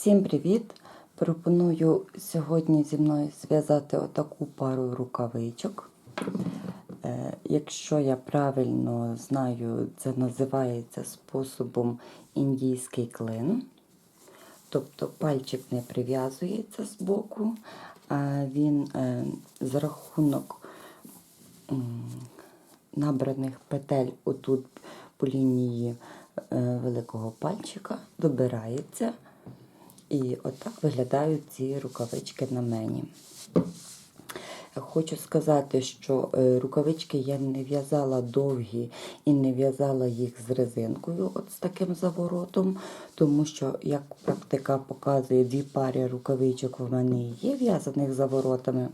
Всім привіт! Пропоную сьогодні зі мною зв'язати отаку пару рукавичок. Е, Якщо я правильно знаю, це називається способом індійський клин. Тобто пальчик не прив'язується з боку, а він е, за рахунок набраних петель отут по лінії е, великого пальчика добирається. І отак виглядають ці рукавички на мені. Хочу сказати, що е, рукавички я не в'язала довгі і не в'язала їх з резинкою, от з таким заворотом, тому що, як практика показує, дві пари рукавичок в мене є в'язаних заворотами.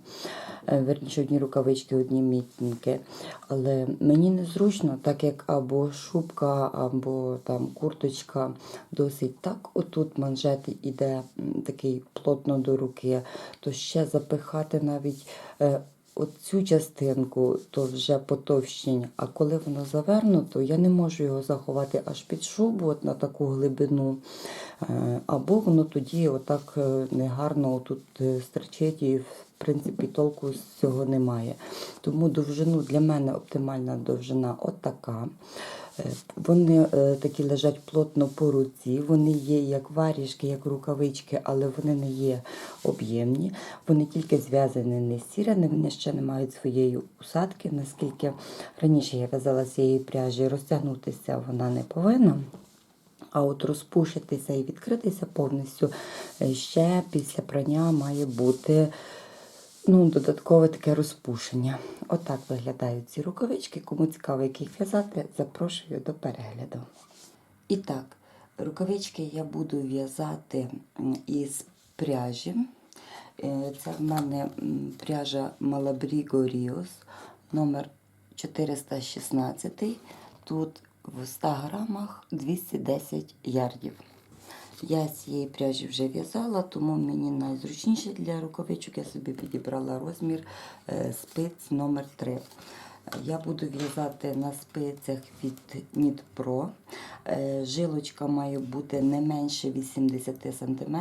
Е, Верніше одні рукавички, одні мітінки. Але мені незручно, так як або шубка, або там курточка досить так. Отут манжет іде такий плотно до руки, то ще запихати навіть. Е, Оцю частинку то вже потовщення, а коли воно завернуто, я не можу його заховати аж під шубу от на таку глибину. Е, Або воно тоді отак е, негарно тут стерчить і в принципі толку з цього немає. Тому довжину для мене оптимальна довжина отака. Е, Вони е, такі лежать плотно по руці, вони є як варіжки, як рукавички, але вони не є об'ємні. Вони тільки зв'язані не сіряні, вони ще не мають своєї усадки. Наскільки раніше я в'язала з цієї пряжі, розтягнутися вона не повинна. А от розпушитися і відкритися повністю е, ще після прання має бути ну, додаткове таке розпушення. Отак виглядають ці рукавички. Кому цікаво, як їх в'язати, запрошую до перегляду. І так, рукавички я буду в'язати із пряжі. Е, Це в мене пряжа Malabrigo Rios номер 416. Тут в 100 грамах 210 ярдів. Я з цієї пряжі вже в'язала, тому мені найзручніше для рукавичок я собі підібрала розмір е, спиць номер 3 Я буду в'язати на спицях від Pro. Е, Жилочка має бути не менше 80 см.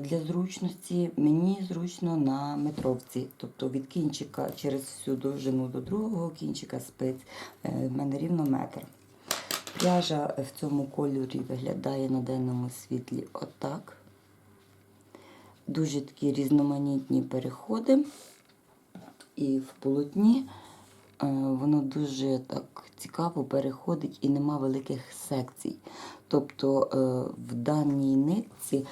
Для зручності мені зручно на метровці, тобто від кінчика через всю довжину до другого кінчика спиць е, в мене рівно метр. Пряжа в цьому кольорі виглядає на денному світлі отак. Дуже такі різноманітні переходи. І в полотні е, воно дуже так цікаво переходить і нема великих секцій. Тобто е, в даній нитці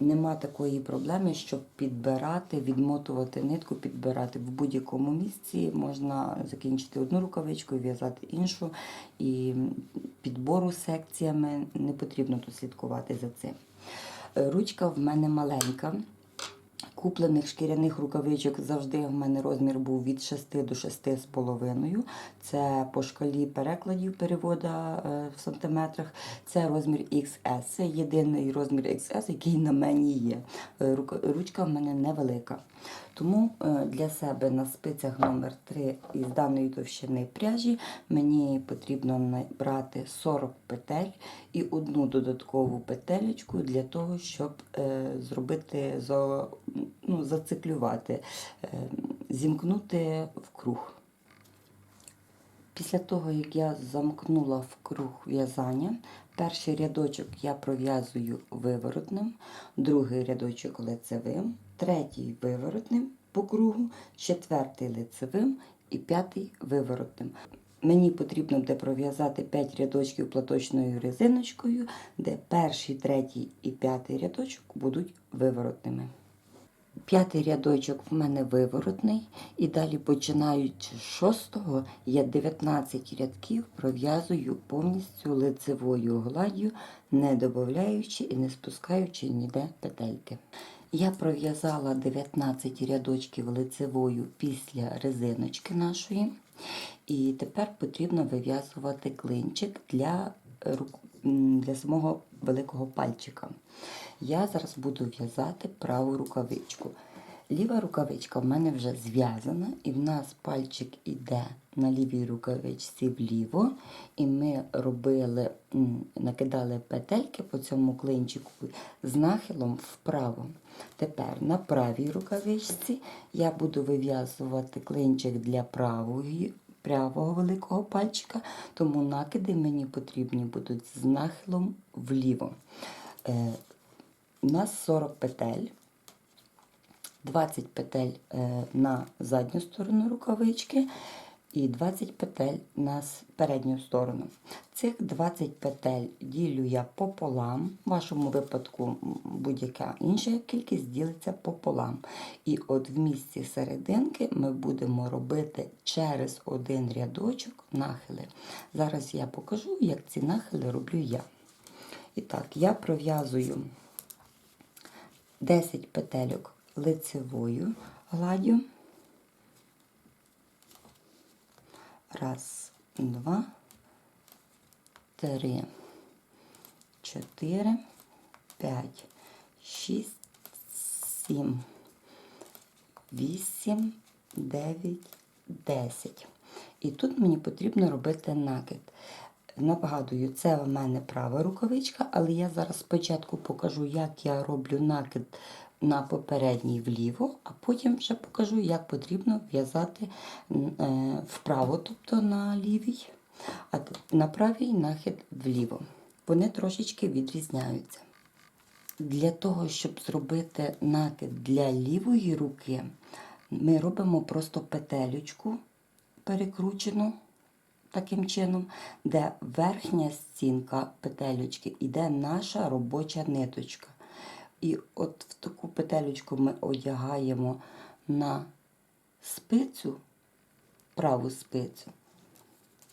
нема такої проблеми, щоб підбирати, відмотувати нитку, підбирати в будь-якому місці. Можна закінчити одну рукавичку в'язати іншу. І підбору секціями не потрібно тут слідкувати за цим. Е, Ручка в мене маленька. Куплених шкіряних рукавичок завжди в мене розмір був від 6 до 6,5. Це по шкалі перекладів перевода е, в сантиметрах. Це розмір XS. Це єдиний розмір XS, який на мені є. Е, Ручка в мене невелика. Тому е, для себе на спицях номер 3 із даної товщини пряжі мені потрібно набрати 40 петель і одну додаткову петелечку для того, щоб зробити ну, зациклювати, е, зімкнути в круг. Після того, як я замкнула в круг в'язання, перший рядочок я пров'язую виворотним, другий рядочок лицевим, третій виворотним по кругу, четвертий лицевим і п'ятий виворотним. Мені потрібно буде пров'язати 5 рядочків платочною резиночкою, де перший, третій і п'ятий рядочок будуть виворотними. П'ятий рядочок в мене виворотний, і далі, починаючи з шостого, я 19 рядків пров'язую повністю лицевою гладдю, не додаючи і не спускаючи ніде петельки. Я пров'язала 19 рядочків лицевою після резиночки нашої. І тепер потрібно вив'язувати клинчик для, для самого великого пальчика. Я зараз буду в'язати праву рукавичку. Ліва рукавичка в мене вже зв'язана, і в нас пальчик іде на лівій рукавичці вліво. І ми робили, накидали петельки по цьому клинчику з нахилом вправо. Тепер на правій рукавичці я буду вив'язувати клинчик для правої, правого великого пальчика, тому накиди мені потрібні будуть з нахилом вліво. У нас 40 петель. 20 петель е, на задню сторону рукавички і 20 петель на передню сторону. Цих 20 петель ділю я пополам. В вашому випадку будь-яка інша кількість ділиться пополам. І от в місці серединки ми будемо робити через один рядочок нахили. Зараз я покажу, як ці нахили роблю я. І так, я пров'язую 10 петельок лицевою гладдю. Раз, два, три, чотири, п'ять, шість, сім, вісім, дев'ять, десять. І тут мені потрібно робити накид. Нагадую, це в мене права рукавичка, але я зараз спочатку покажу, як я роблю накид на попередній вліво, а потім вже покажу, як потрібно в'язати е, вправо, тобто на лівій, а на правій нахид вліво. Вони трошечки відрізняються. Для того, щоб зробити накид для лівої руки, ми робимо просто петелючку перекручену таким чином, де верхня стінка петелючки іде наша робоча ниточка. І от в таку петелючку ми одягаємо на спицю, праву спицю,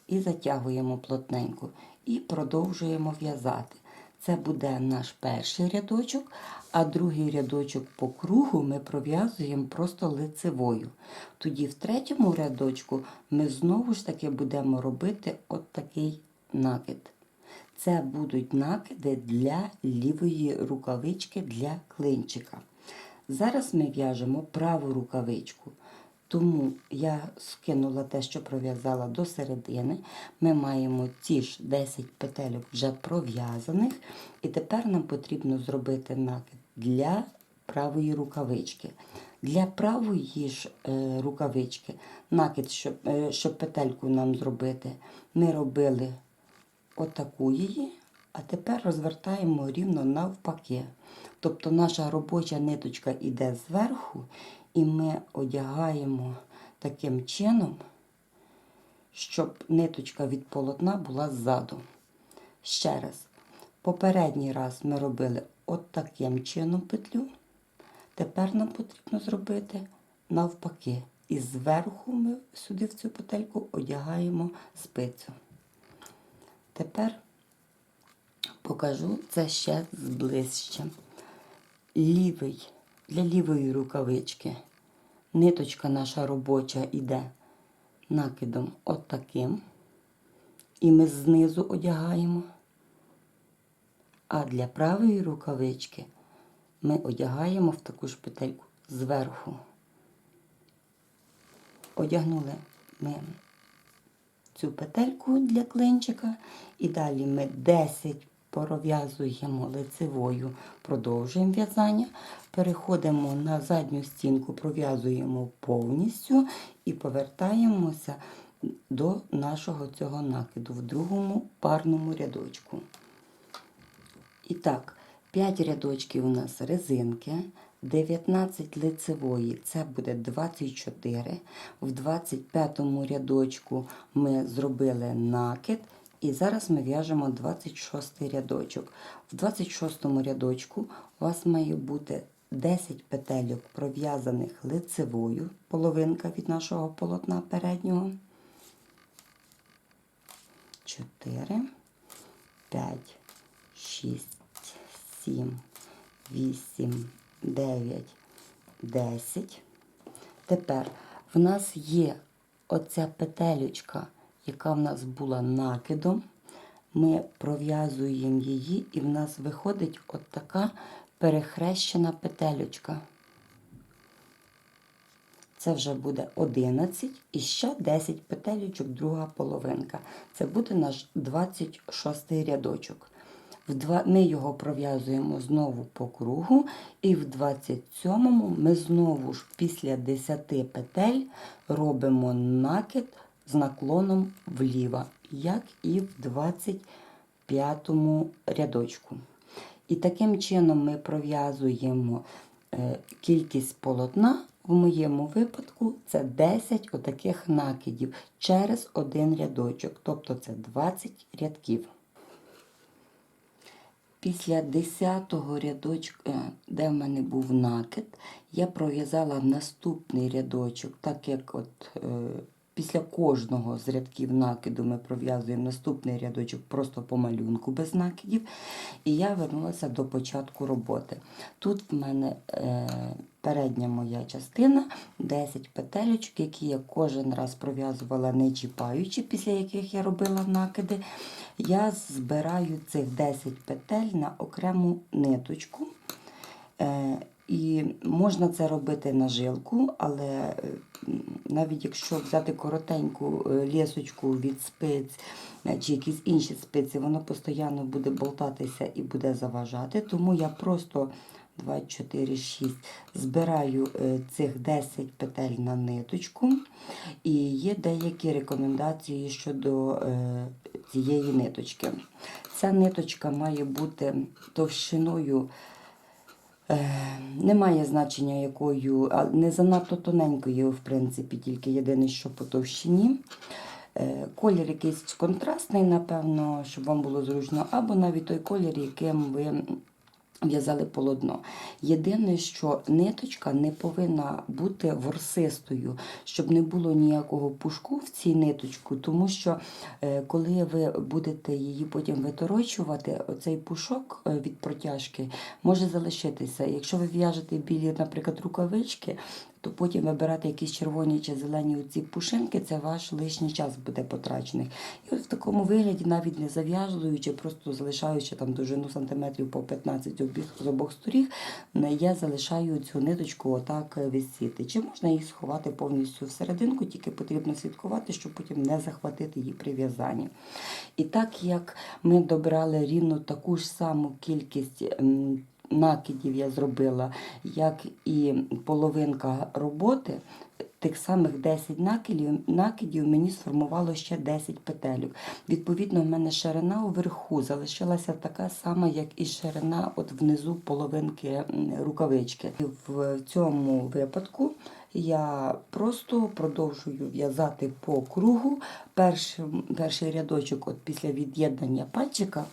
і затягуємо плотненько, і продовжуємо в'язати. Це буде наш перший рядочок, а другий рядочок по кругу ми пров'язуємо просто лицевою. Тоді в третьому рядочку ми знову ж таки будемо робити от такий накид. Це будуть накиди для лівої рукавички для клинчика. Зараз ми в'яжемо праву рукавичку. Тому я скинула те, що пров'язала до середини. Ми маємо ті ж 10 петельок вже пров'язаних. І тепер нам потрібно зробити накид для правої рукавички. Для правої ж е, рукавички накид, щоб, е, щоб петельку нам зробити, ми робили отаку її, а тепер розвертаємо рівно навпаки. Тобто наша робоча ниточка йде зверху, і ми одягаємо таким чином, щоб ниточка від полотна була ззаду. Ще раз, попередній раз ми робили от чином петлю. Тепер нам потрібно зробити навпаки. І зверху ми сюди в цю петельку одягаємо спицю. Тепер покажу це ще зближче. Лівий, для лівої рукавички ниточка наша робоча йде накидом отаким. І ми знизу одягаємо. А для правої рукавички ми одягаємо в таку ж петельку зверху. Одягнули ми цю петельку для клинчика. І далі ми 10 пров'язуємо лицевою, продовжуємо в'язання, переходимо на задню стінку, пров'язуємо повністю і повертаємося до нашого цього накиду в другому парному рядочку. І так, 5 рядочків у нас резинки, 19 лицевої, це буде 24. В 25 рядочку ми зробили накид, і зараз ми в'яжемо 26 рядочок. В 26 рядочку у вас має бути 10 петельок пров'язаних лицевою, половинка від нашого полотна переднього. 4, 5, 6, 7, 8, 9, 10. Тепер в нас є оця петелючка, яка в нас була накидом. Ми пров'язуємо її, і в нас виходить от така перехрещена петелючка. Це вже буде 11 і ще 10 петелечок, друга половинка. Це буде наш 26 рядочок. Ми його пров'язуємо знову по кругу, і в 27-му ми знову ж після 10 петель робимо накид з наклоном вліво, як і в 25-му рядочку. І таким чином ми пров'язуємо е, кількість полотна. В моєму випадку це 10 отаких накидів через один рядочок, тобто це 20 рядків. Після 10-го рядочка, е, де в мене був накид, я пров'язала наступний рядочок, так як от е, після кожного з рядків накиду ми пров'язуємо наступний рядочок просто по малюнку без накидів. І я вернулася до початку роботи. Тут в мене е, передня моя частина, 10 петелечок, які я кожен раз пров'язувала не чіпаючи, після яких я робила накиди. Я збираю цих 10 петель на окрему ниточку. Е, і можна це робити на жилку, але е, навіть якщо взяти коротеньку е, лісочку від спиць е, чи якісь інші спиці, воно постійно буде болтатися і буде заважати. Тому я просто 2, 4, 6 збираю цих 10 петель на ниточку. І є деякі рекомендації щодо цієї ниточки. Ця ниточка має бути товщиною. Е, Немає значення якою, а не занадто тоненькою, в принципі, тільки єдине, що по товщині. Е, Колір якийсь контрастний, напевно, щоб вам було зручно, або навіть той колір, яким ви в'язали полотно. Єдине, що ниточка не повинна бути ворсистою, щоб не було ніякого пушку в цій ниточку, тому що е, коли ви будете її потім виторочувати, оцей пушок е, від протяжки може залишитися. Якщо ви в'яжете білі, наприклад, рукавички, то потім вибирати якісь червоні чи зелені ці пушинки, це ваш лишній час буде потрачений. І от в такому вигляді, навіть не зав'язуючи, просто залишаючи там довжину сантиметрів по 15 обіг з обох сторін, я залишаю цю ниточку отак висіти. Чи можна її сховати повністю всерединку, тільки потрібно слідкувати, щоб потім не захватити її при в'язанні. І так як ми добрали рівно таку ж саму кількість. Накидів я зробила, як і половинка роботи, тих самих 10 накидів, накидів мені сформувало ще 10 петелюк. Відповідно, в мене ширина уверху залишилася така сама, як і ширина от внизу половинки рукавички. В цьому випадку я просто продовжую в'язати по кругу. Перший, перший рядочок от після від'єднання пальчика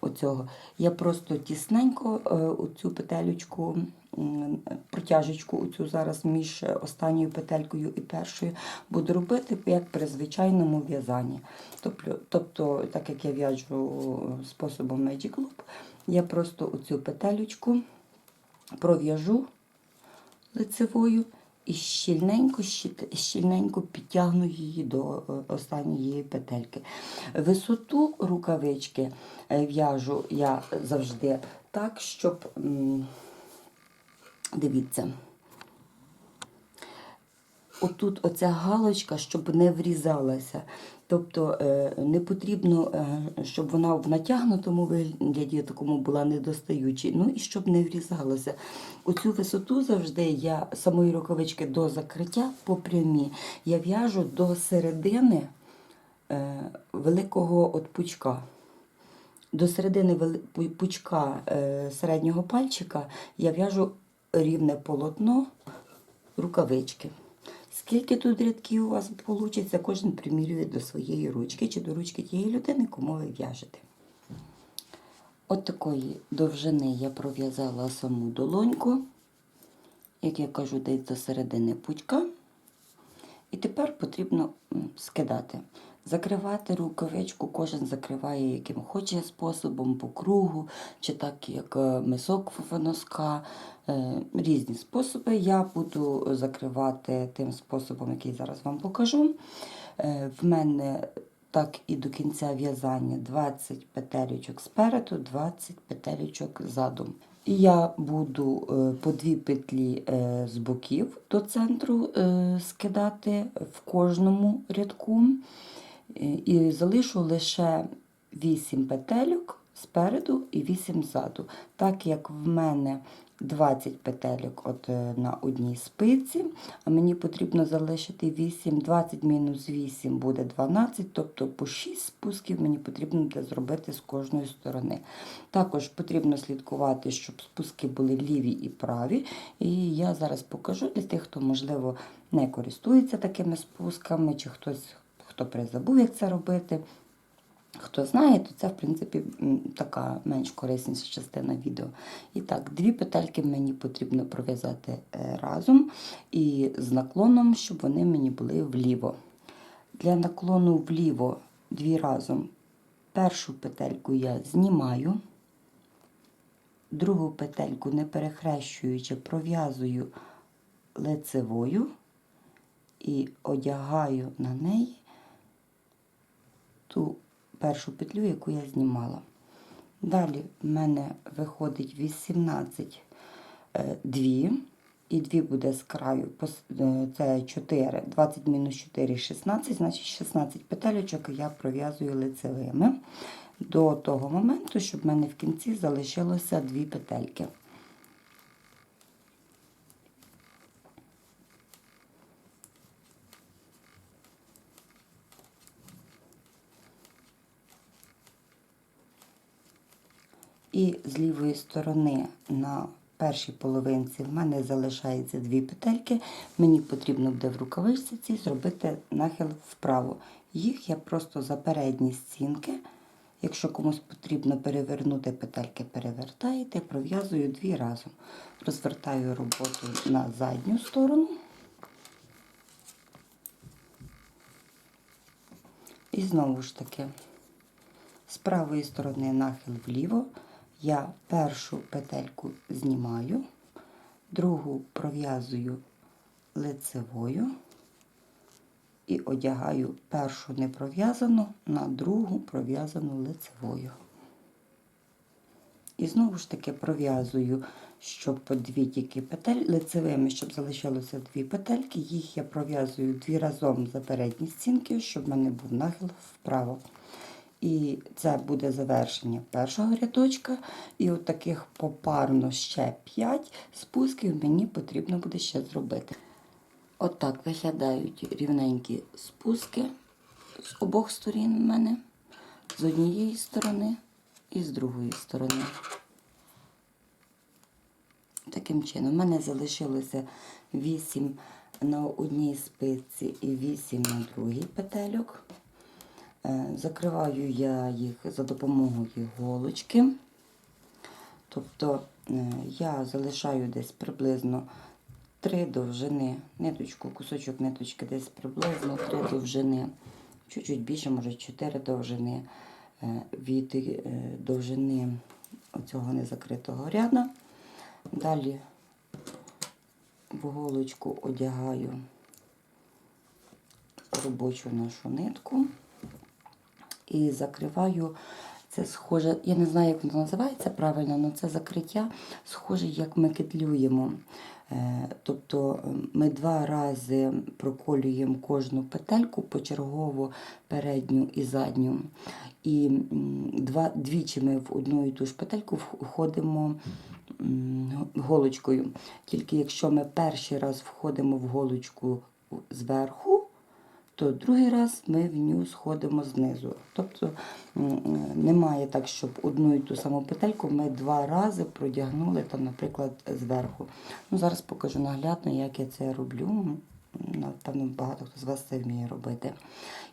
оцього, я просто тісненько е, цю петелючку, протяжечку оцю зараз між останньою петелькою і першою буду робити як при звичайному в'язанні. Тобто, тобто, так як я в'яжу способом Magic Loop, я просто оцю петелючку пров'яжу лицевою і щільненько, щільненько підтягну її до е, останньої петельки. Висоту рукавички е, в'яжу я завжди так, щоб дивіться. Отут оця галочка, щоб не врізалася. Тобто е, не потрібно, е, щоб вона в натягнутому вигляді такому була недостаючій, ну і щоб не врізалася. Оцю висоту завжди я самої рукавички до закриття по прямі я в'яжу до середини е, великого от пучка. До середини пучка середнього пальчика я в'яжу рівне полотно рукавички. Скільки тут рядків у вас вийде, кожен примірює до своєї ручки чи до ручки тієї людини, кому ви в'яжете. От такої довжини я пров'язала саму долоньку, як я кажу, десь до середини пучка. І тепер потрібно скидати. Закривати рукавичку, кожен закриває яким хоче способом, по кругу, чи так як е, мисок носка. Е, Різні способи. Я буду закривати тим способом, який зараз вам покажу. Е, В мене так і до кінця в'язання 20 петелечок спереду, 20 петелечок ззаду. Я буду по дві петлі з боків до центру скидати в кожному рядку. І залишу лише 8 петельок спереду і 8 ззаду. Так як в мене 20 петельок от е, на одній спиці, а мені потрібно залишити 8, 20 мінус 8 буде 12, тобто по 6 спусків мені потрібно буде зробити з кожної сторони. Також потрібно слідкувати, щоб спуски були ліві і праві. І я зараз покажу для тих, хто, можливо, не користується такими спусками, чи хтось, хто призабув, як це робити. Хто знає, то це, в принципі, така менш корисніша частина відео. І так, дві петельки мені потрібно пров'язати е, разом і з наклоном, щоб вони мені були вліво. Для наклону вліво дві разом. Першу петельку я знімаю, другу петельку, не перехрещуючи, пров'язую лицевою і одягаю на неї ту першу петлю, яку я знімала. Далі в мене виходить 18 е, дві, і дві буде з краю, е, це 4, 20 мінус 4, 16, значить 16 петелечок я пров'язую лицевими до того моменту, щоб в мене в кінці залишилося дві петельки. І з лівої сторони на першій половинці в мене залишається дві петельки. Мені потрібно буде в рукавичці зробити нахил вправо. Їх я просто за передні стінки. Якщо комусь потрібно перевернути петельки, перевертаєте, пров'язую дві разом. Розвертаю роботу на задню сторону. І знову ж таки, з правої сторони нахил вліво. Я першу петельку знімаю, другу пров'язую лицевою і одягаю першу не пров'язану на другу пров'язану лицевою. І знову ж таки пров'язую, щоб по дві тільки петель лицевими, щоб залишилося дві петельки, їх я пров'язую дві разом за передні стінки, щоб в мене був нахил вправо. І це буде завершення першого рядочка. І от таких попарно ще 5 спусків мені потрібно буде ще зробити. От виглядають рівненькі спуски з обох сторін в мене, з однієї сторони і з другої сторони. Таким чином, в мене залишилося 8 на одній спиці і 8 на другій петельок. Е, Закриваю я їх за допомогою голочки. Тобто е, я залишаю десь приблизно 3 довжини ниточку, кусочок ниточки десь приблизно 3 довжини, чуть-чуть більше, може 4 довжини е, від довжини оцього незакритого ряда. Далі в голочку одягаю робочу нашу нитку і закриваю. Це схоже, я не знаю, як воно називається правильно, але це закриття схоже, як ми кетлюємо. Е, Тобто е, ми два рази проколюємо кожну петельку почергово передню і задню. І два, двічі ми в одну і ту ж петельку входимо голочкою. Тільки якщо ми перший раз входимо в голочку зверху, то другий раз ми в нього сходимо знизу. Тобто немає так, щоб одну і ту саму петельку ми два рази продягнули, там, наприклад, зверху. Ну, Зараз покажу наглядно, як я це роблю. Напевно, багато хто з вас це вміє робити.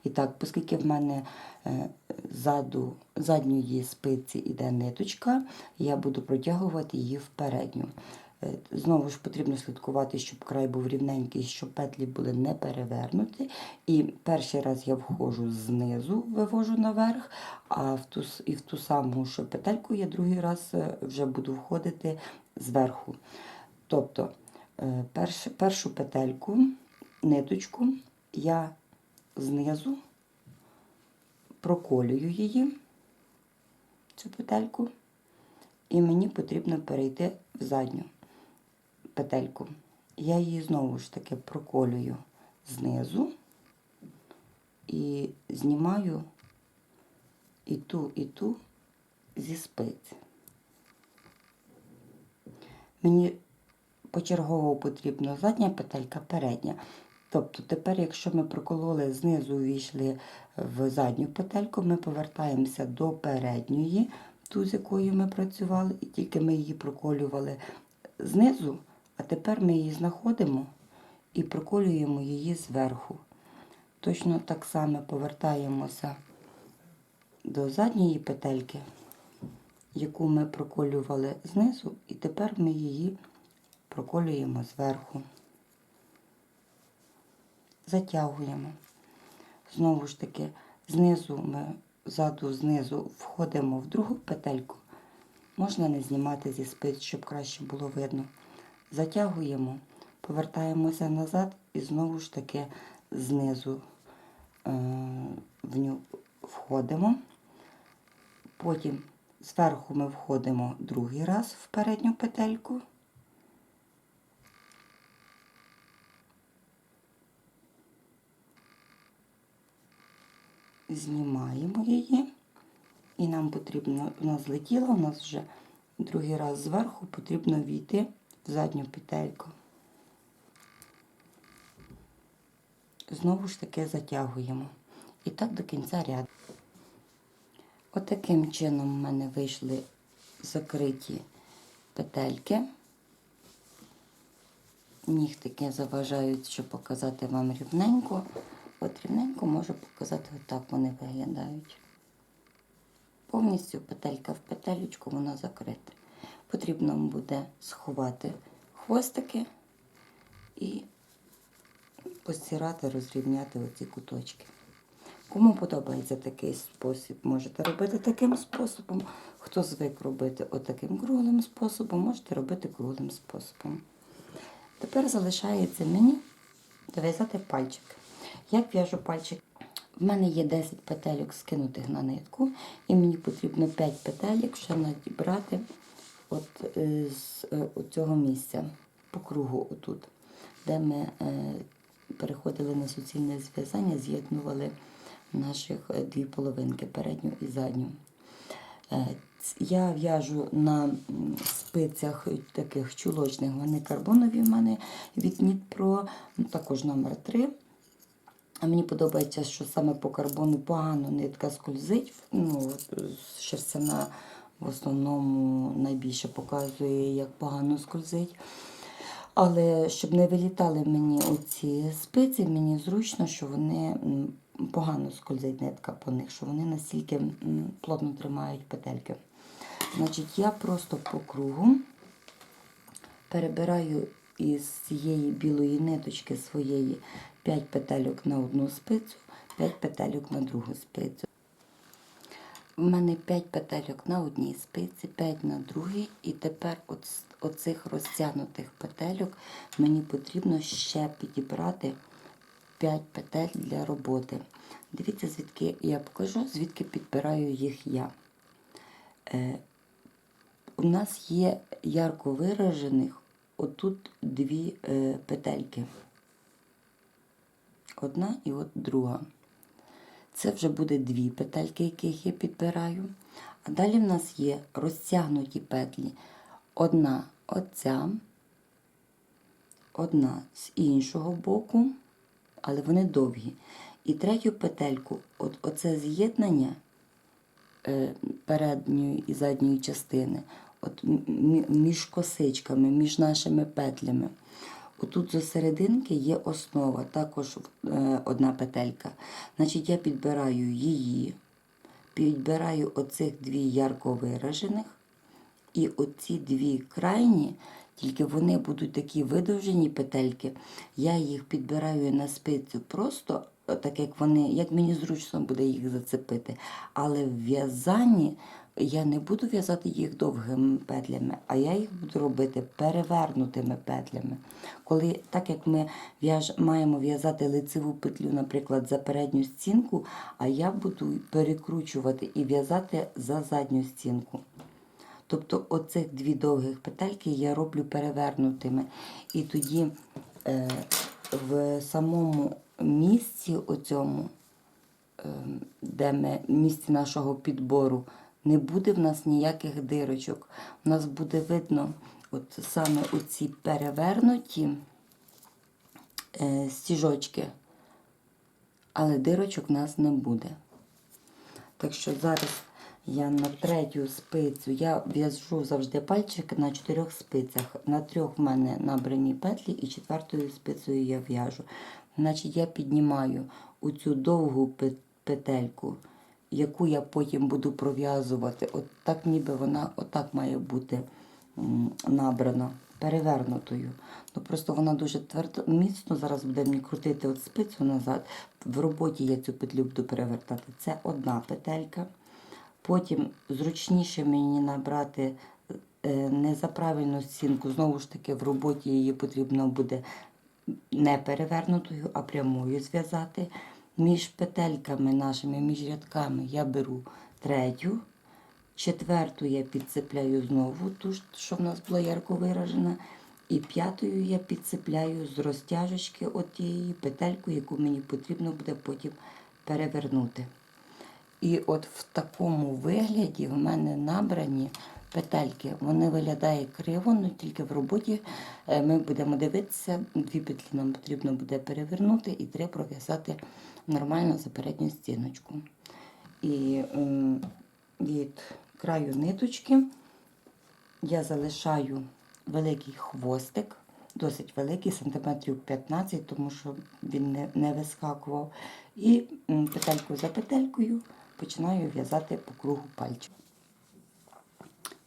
І так, оскільки в мене е, ззаду, задньої спиці йде ниточка, я буду протягувати її в передню. Е, Знову ж потрібно слідкувати, щоб край був рівненький, щоб петлі були не перевернуті. І перший раз я входжу знизу, вивожу наверх, а в ту, і в ту саму ж петельку я другий раз е, вже буду входити зверху. Тобто е, перш, першу петельку, ниточку я знизу проколюю її, цю петельку, і мені потрібно перейти в задню петельку. Я її знову ж таки проколюю знизу і знімаю і ту, і ту зі спиць. Мені почергово потрібна задня петелька, передня. Тобто тепер, якщо ми прокололи знизу, увійшли в задню петельку, ми повертаємося до передньої, ту, з якою ми працювали, і тільки ми її проколювали знизу, а тепер ми її знаходимо і проколюємо її зверху. Точно так само повертаємося до задньої петельки, яку ми проколювали знизу, і тепер ми її проколюємо зверху. Затягуємо. Знову ж таки, знизу ми ззаду, знизу входимо в другу петельку. Можна не знімати зі спиць, щоб краще було видно. Затягуємо, повертаємося назад і знову ж таки знизу е, в ню входимо. Потім зверху ми входимо другий раз в передню петельку. Знімаємо її. І нам потрібно, у нас злетіла, у нас вже другий раз зверху потрібно війти задню петельку. Знову ж таки затягуємо. І так до кінця ряду. Отаким чином в мене вийшли закриті петельки. Нігтики заважають, щоб показати вам рівненько. От рівненько можу показати, отак вони виглядають. Повністю петелька в петелечку вона закрита. Потрібно буде сховати хвостики і постирати, розрівняти оці куточки. Кому подобається такий спосіб, можете робити таким способом. Хто звик робити отаким круглим способом, можете робити круглим способом. Тепер залишається мені дов'язати пальчик. Як в'яжу пальчик? В мене є 10 петельок скинутих на нитку, і мені потрібно 5 петельок ще надібрати от, е, з е, цього місця по кругу, отут, де ми е, переходили на суцільне зв'язання, з'єднували наших дві половинки, передню і задню. Я в'яжу на спицях таких чулочних, вони карбонові в мене від Нітпро, ну, також номер 3. А мені подобається, що саме по карбону погано нитка скользить. Ну, шерстяна в основному найбільше показує, як погано скользить. Але щоб не вилітали мені оці спиці, мені зручно, що вони погано скользить нитка по них, що вони настільки плотно тримають петельки. Значить, я просто по кругу перебираю із цієї білої ниточки своєї 5 петельок на одну спицю, 5 петельок на другу спицю. У мене 5 петельок на одній спиці, 5 на другій, і тепер от оцих розтягнутих петельок мені потрібно ще підібрати 5 петель для роботи. Дивіться, звідки я покажу, звідки підбираю їх я. Е, у нас є ярко виражених отут дві е, петельки. Одна і от друга. Це вже буде дві петельки, яких я підбираю. А далі в нас є розтягнуті петлі. Одна оця, одна з іншого боку, але вони довгі. І третю петельку, от оце з'єднання е, передньої і задньої частини, от між косичками, між нашими петлями. Отут зі серединки є основа, також е, одна петелька. Значить, я підбираю її, підбираю оцих дві ярко виражених, і оці дві крайні, тільки вони будуть такі видовжені петельки, я їх підбираю на спицю просто, так як вони, як мені зручно буде їх зацепити. Але в в'язанні я не буду в'язати їх довгими петлями, а я їх буду робити перевернутими петлями. Коли, так як ми в'яж, маємо в'язати лицеву петлю, наприклад, за передню стінку, а я буду перекручувати і в'язати за задню стінку. Тобто оцих дві довгих петельки я роблю перевернутими. І тоді е, в самому місці оцьому, е, де ми, місці нашого підбору, не буде в нас ніяких дирочок. У нас буде видно от саме оці перевернуті е, стіжочки, але дирочок в нас не буде. Так що зараз я на третю спицю, я в'яжу завжди пальчики на чотирьох спицях. На трьох в мене набрані петлі і четвертою спицею я в'яжу. Значить, я піднімаю оцю довгу петельку, яку я потім буду пров'язувати. От так ніби вона отак має бути набрана, перевернутою. Ну просто вона дуже твердо, міцно зараз буде мені крутити от спицю назад. В роботі я цю петлю буду перевертати. Це одна петелька. Потім зручніше мені набрати е, не за правильну стінку. Знову ж таки, в роботі її потрібно буде не перевернутою, а прямою зв'язати. Між петельками нашими, між рядками я беру третю, четверту я підцепляю знову ту, що в нас була ярко виражена. І п'ятою я підцепляю з розтяжечки от тієї петельку, яку мені потрібно буде потім перевернути. І от в такому вигляді в мене набрані петельки. Вони виглядають криво, але тільки в роботі е, ми будемо дивитися, дві петлі нам потрібно буде перевернути і три пров'язати нормально за передню стіночку. І ем, від краю ниточки я залишаю великий хвостик, досить великий, сантиметрів 15, тому що він не, не вискакував. І петельку за петелькою починаю в'язати по кругу пальчик.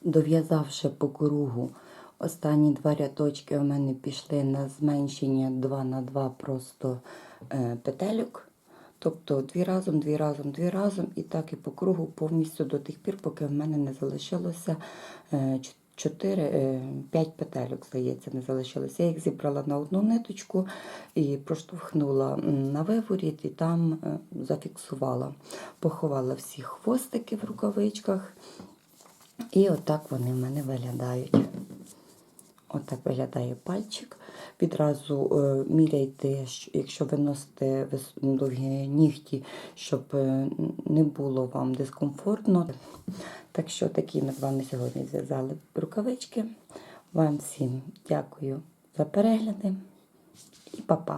Дов'язавши по кругу останні два рядочки, у мене пішли на зменшення 2 на 2 просто е, петельок. Тобто дві разом, дві разом, дві разом, і так і по кругу повністю до тих пір, поки в мене не залишилося 4, 5 петельок, здається, не залишилося. Я їх зібрала на одну ниточку і проштовхнула на виворіт і там е, зафіксувала. Поховала всі хвостики в рукавичках. І отак вони в мене виглядають. Отак виглядає пальчик. Відразу е, міряйте, якщо ви носите довгі нігті, щоб е, не було вам дискомфортно. Так що такі ми з вами сьогодні зв'язали рукавички. Вам всім дякую за перегляди і па-па!